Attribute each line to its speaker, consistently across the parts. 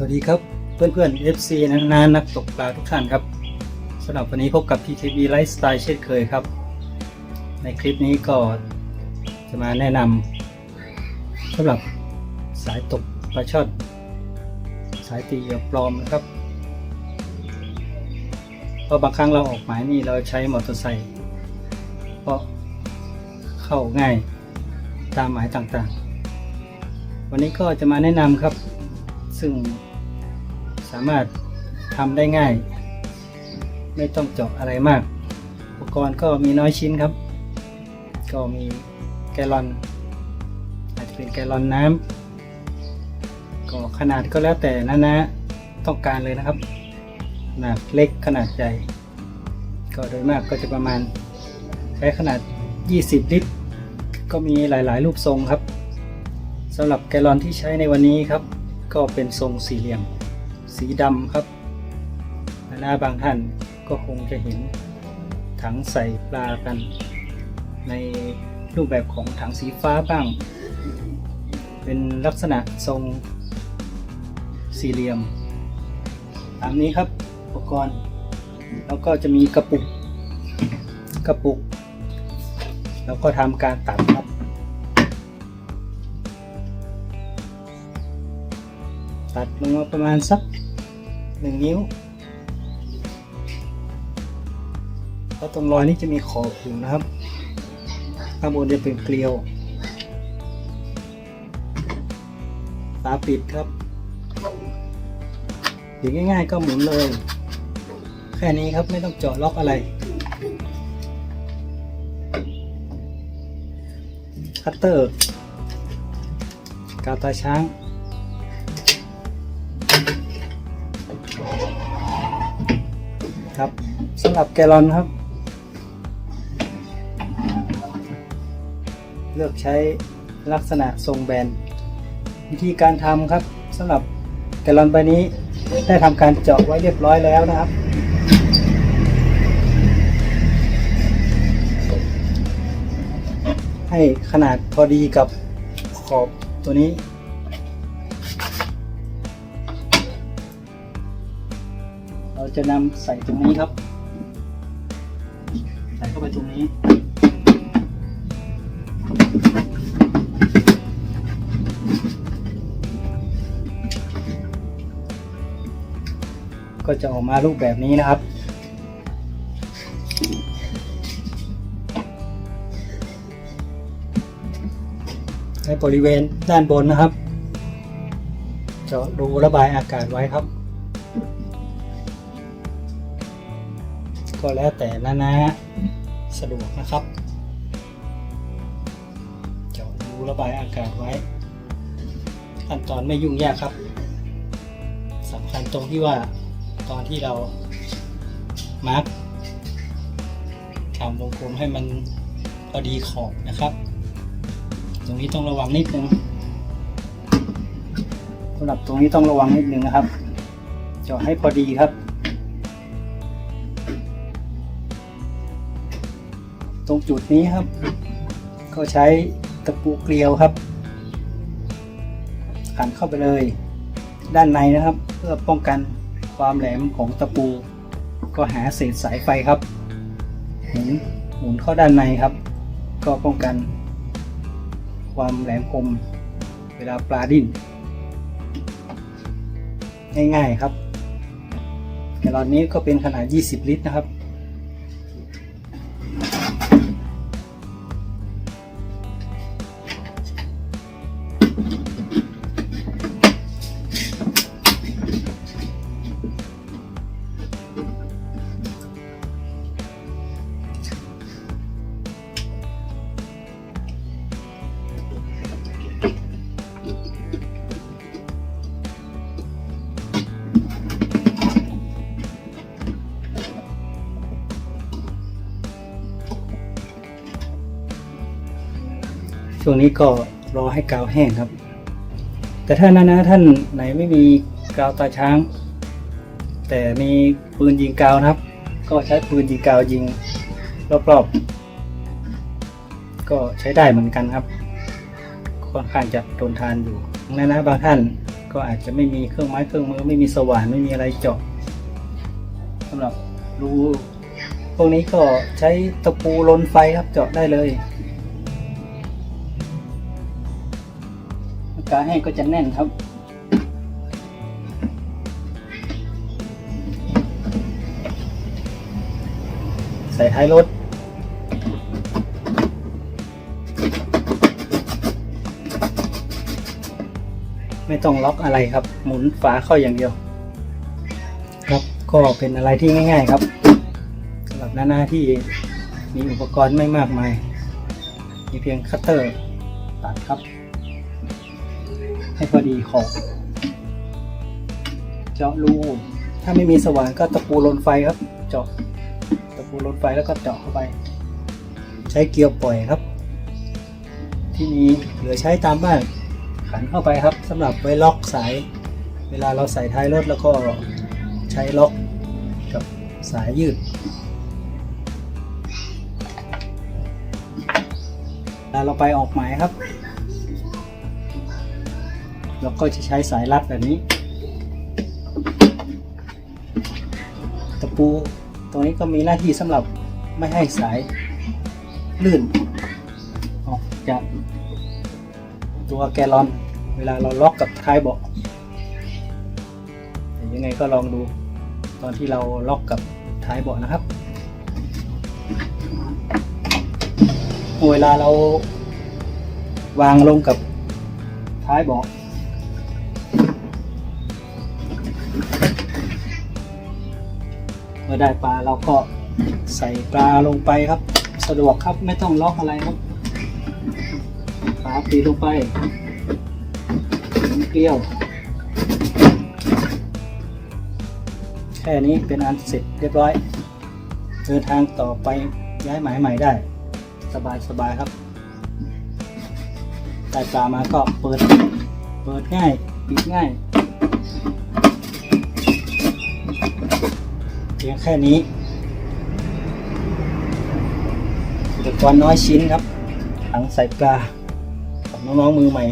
Speaker 1: สวัสดีครับเพื่อนๆ FC นะนานักตกปลาทุกท่านครับสำหรับวันนี้พบกับ PKB Lifestyle เช่นเคยครับ ในคลิปนี้ก็จะมาแนะนำสำหรับสายตกปลาช่อนสายตีเหยื่อปลอมนะครับเพราะบางครั้งเราออกหมายนี่เราใช้มอเตอร์ไซค์เพราะเข้าง่ายตามหมายต่างๆ วันนี้ก็จะมาแนะนำครับซึ่ง สามารถทำได้ง่าย ไม่ต้องเจาะอะไรมาก อุปกรณ์ก็มีน้อยชิ้นครับ ก็มีแกลลอน อาจจะเป็นแกลลอนน้ำก็ขนาดก็แล้วแต่นะนะต้องการเลยนะครับ ขนาดเล็กขนาดใหญ่ ก็โดยมากก็จะประมาณใช้ขนาด 20 ลิตร ก็มีหลายๆ รูปทรงครับสำหรับแกลลอนที่ใช้ในวันนี้ครับ ก็เป็นทรงสี่เหลี่ยม สีดำครับหน้าบางท่านก็คงจะเห็นถังใส่ปลากัน ในรูปแบบของถังสีฟ้าบ้าง เป็นลักษณะทรงสี่เหลี่ยม ตามนี้ครับอุปกรณ์ แล้วก็จะมีกระปุก กระปุก แล้วก็ทำการตัดครับตัดลงมาประมาณสัก หนึ่งนิ้วเพราะตรงรอยนี้จะมีขอบอยู่นะครับ ข้างบนจะเป็นเกลียวฝาปิดครับหรือง่าย ๆ ก็หมุนเลย แค่นี้ครับไม่ต้องเจาะล็อกอะไร คัตเตอร์ กาตาช้าง ครับสำหรับแกลอนครับ เลือกใช้ลักษณะทรงแบน วิธีการทำครับสำหรับแกลอนใบนี้ได้ทำการเจาะไว้เรียบร้อยแล้วนะครับให้ขนาดพอดีกับขอบตัวนี้ จะนำใส่ตรงนี้ครับ ใส่เข้าไปตรงนี้ ก็จะออกมารูปแบบนี้นะครับในบริเวณด้านบนนะครับ จะรูระบายอากาศไว้ครับ ก็แล้วแต่นะนะสะดวกนะครับ เจาะรูระบายอากาศไว้ ขั้นตอนไม่ยุ่งยากครับสำคัญตรงที่ว่าตอนที่เรามาร์กทำวงกลมให้มันพอดีขอบนะครับ ตรงนี้ต้องระวังนิดนึงสำหรับตรงนี้ต้องระวังนิดนึงนะครับ เจาะให้พอดีครับ ตรงจุดนี้ครับ ก็ใช้ตะปูเกลียวครับขันเข้าไปเลย ด้านในนะครับ เพื่อป้องกันความแหลมของตะปู ก็หาเศษสายไฟครับหมุนหมุนเข้าด้านในครับ ก็ป้องกัน ความแหลมคม เวลาปลาดิ้นง่ายๆครับแกลลอนนี้ก็เป็นขนาด 20 ลิตรนะครับ งนี้ก็รอให้กาวแห้งครับ แต่ถ้านะนะท่านไหนไม่มีกาวตาช้าง แต่มีปืนยิงกาวนะครับ ก็ใช้ปืนยิงกาวยิงรอบๆ ก็ใช้ได้เหมือนกันครับ ค่อนข้างจะทนทานอยู่นะนะบางท่านก็อาจจะไม่มีเครื่องไม้เครื่องมือไม่มีสว่านไม่มีอะไรเจาะสำหรับรูพวกนี้ก็ใช้ตะปูลนไฟครับเจาะได้เลย กาศแห้งก็จะแน่นครับ ใส่ท้ายรถไม่ต้องล็อกอะไรครับ หมุนฝาเข้าอย่างเดียว ครับก็เป็นอะไรที่ง่าย ๆครับสำหรับหน้าๆที่มีอุปกรณ์ไม่มากมาย มีเพียงคัตเตอร์ตัดครับ ให้พอดีขอบเจาะรูถ้าไม่มีสว่านก็ตะปูลนไฟครับ เจาะตะปูลนไฟแล้วก็เจาะเข้าไป ใช้เกลียวปล่อยครับ ที่มีเหลือใช้ตามบ้านขันเข้าไปครับสำหรับไว้ล็อกสาย เวลาเราใส่ท้ายรถแล้วก็ใช้ล็อกกับสายยืดเวลาเราไปออกหมายครับ เราก็จะใช้สายรัดแบบนี้ ตะปู ตรงนี้ก็มีหน้าที่สำหรับไม่ให้สายลื่นออกจากตัวแกลอน เวลาเราล็อกกับท้ายเบาะยวยังไงก็ลองดูตอนที่เราล็อกกับท้ายเบาะนะครับเวลาเราวางลงกับท้ายเบาะ มื่อได้ปลาเราก็ใส่ปลาลงไปครับ สะดวกครับไม่ต้องล็อกอะไรครับปลาตีลงไปหมุนเกลียว แค่นี้เป็นอันเสร็จเรียบร้อยเดินทางต่อไปย้ายหมายใหม่ได้ สบายสบายครับได้ปลามาก็เปิด เปิดง่ายปิดง่าย พียงแค่นี้อุปกรณ์น้อยชิ้นครับถังใส่ปลาของน้องๆมือใหม่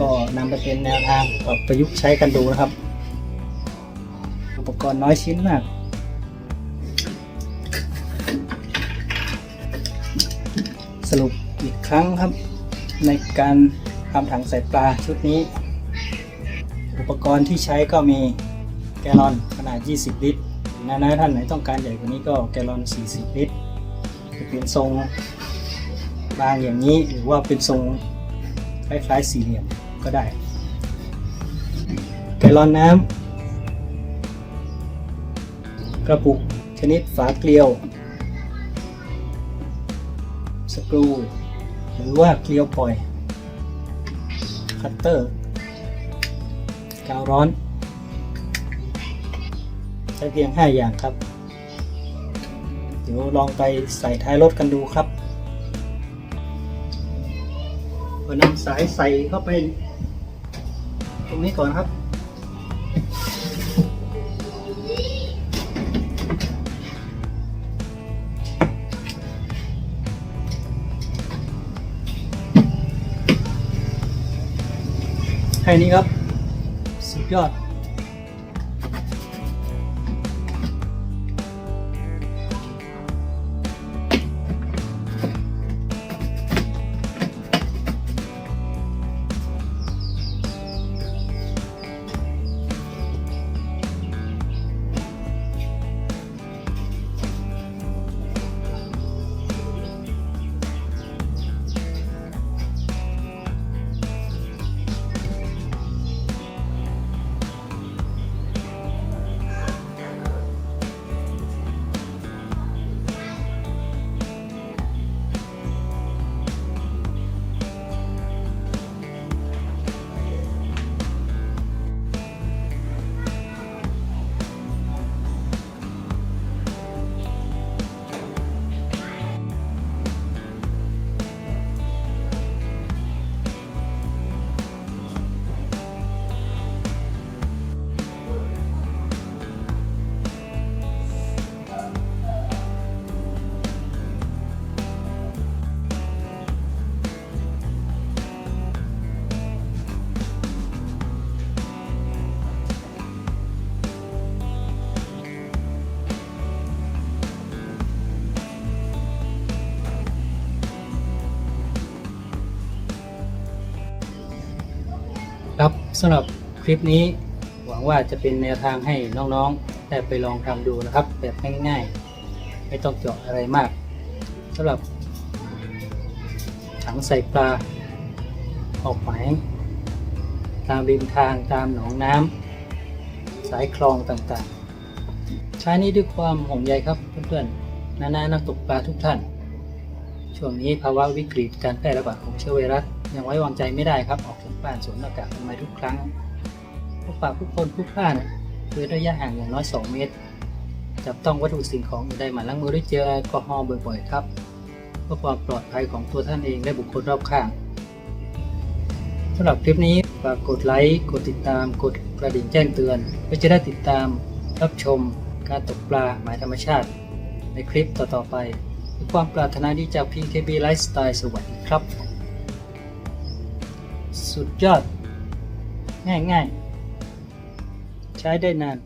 Speaker 1: ก็นำไปเป็นแนวทางปรับประยุกต์ใช้กันดูนะครับ อุปกรณ์น้อยชิ้นมากสรุปอีกครั้งครับ ในการทำถังใส่ปลาชุดนี้ อุปกรณ์ที่ใช้ก็มีแกลลอนขนาด 20 ลิตร นะนะท่านไหนต้องการใหญ่กว่านี้ก็แกลลอน 40 ลิตรจะเป็นทรงบางอย่างนี้หรือว่าเป็นทรงคล้ายๆสี่เหลี่ยมก็ได้ แกลลอนน้ำกระปุกชนิดฝาเกลียวสกรูหรือว่าเกลียวปล่อย คัตเตอร์ กาวร้อน ช้เพียง 5 อย่างครับ เดี๋ยวลองไปใส่ท้ายรถกันดูครับก็นำสายใส่เข้าไป ตรงนี้ก่อนครับแค่นี้ครับ สุดยอด สำหรับคลิปนี้ หวังว่าจะเป็นแนวทางให้น้องๆได้ไปลองทำดูนะครับ แบบง่ายๆ ไม่ต้องเจาะอะไรมากสำหรับถังใส่ปลา ออกหมายตามริมทางตามหนองน้ำสายคลองต่างๆ ใช้นี้ด้วยความห่วงใยครับเพื่อนๆนานานักตกปลาทุกท่าน ช่วงนี้ภาวะวิกฤตการแพร่ระบาดของเชื้อไวรัสยังไว้วางใจไม่ได้ครับออก บ้านสวมหน้ากากอนามัยทุกครั้งพบปะผู้คนผู้พลาดคือระยะห่างอย่างน้อย 2 เมตร จับต้องวัตถุสิ่งของอื่นใดหมั่นล้างมือด้วยเจลแอลกอฮอล์บ่อยๆครับ เพื่อความปลอดภัยของตัวท่านเองและบุคคลรอบข้างสำหรับคลิปนี้ฝากกดไลค์กดติดตาม กดกระดิ่งแจ้งเตือนเพื่อจะได้ติดตามรับชมการตกปลาหมายธรรมชาติ ในคลิปต่อๆไปด้วยความปรารถนาดีจาก PKB Lifestyle สวัสดีครับ สุดยอด ง่าย ๆ ใช้ได้นาน